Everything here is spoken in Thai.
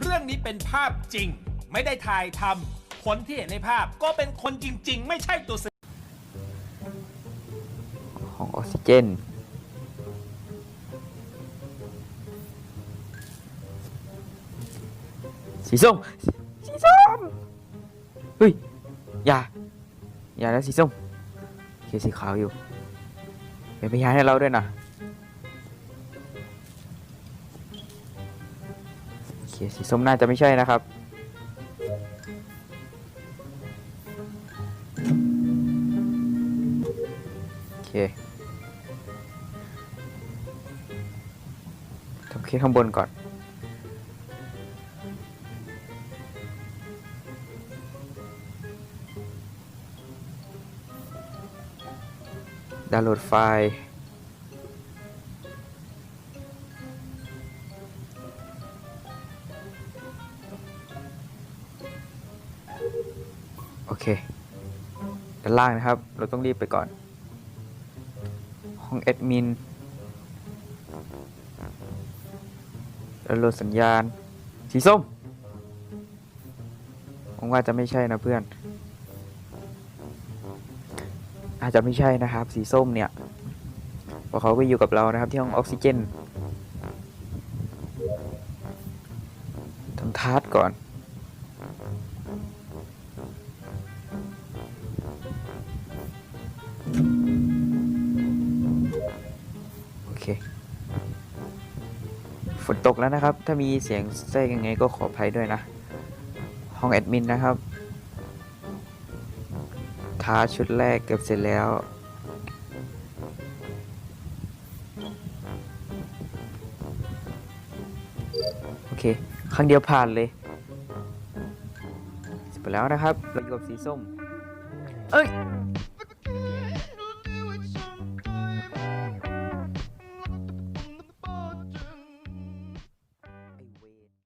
เรื่องนี้เป็นภาพจริง ไม่ได้ถ่ายทำคนที่เห็นในภาพก็เป็นคนจริง ๆ ไม่ใช่ตัวแสดงของออกซิเจน สีส้ม สีส้ม เฮ้ย อย่า อย่าแล้วสีส้ม เคสีขาวอยู่ เป็นพยานให้เราด้วยนะ เคสีส้มน่าจะไม่ใช่นะครับ โอเคทำเคสข้างบนก่อน ดาวน์โหลดไฟล์ โอเคด้านล่างนะครับ เราต้องรีบไปก่อน ห้องแอดมินดาวโหลดสัญญาณ สีส้มหวังว่าจะไม่ใช่นะเพื่อน อาจจะไม่ใช่นะครับ สีส้มเนี่ยพราะเขาไปอยู่กับเรานะครับ ที่ห้องออกซิเจนทำทาร์ตก่อน เคฝนตกแล้วนะครับ ถ้ามีเสียงแทรกยังไงก็ขออภัยด้วยนะ ห้องแอดมินนะครับท้าชุดแรกเกือบเสร็จแล้ว โอเค ครั้งเดียวผ่านเลยเสร็จไปแล้วนะครับ เราอยู่กับสีส้ม เอ้ย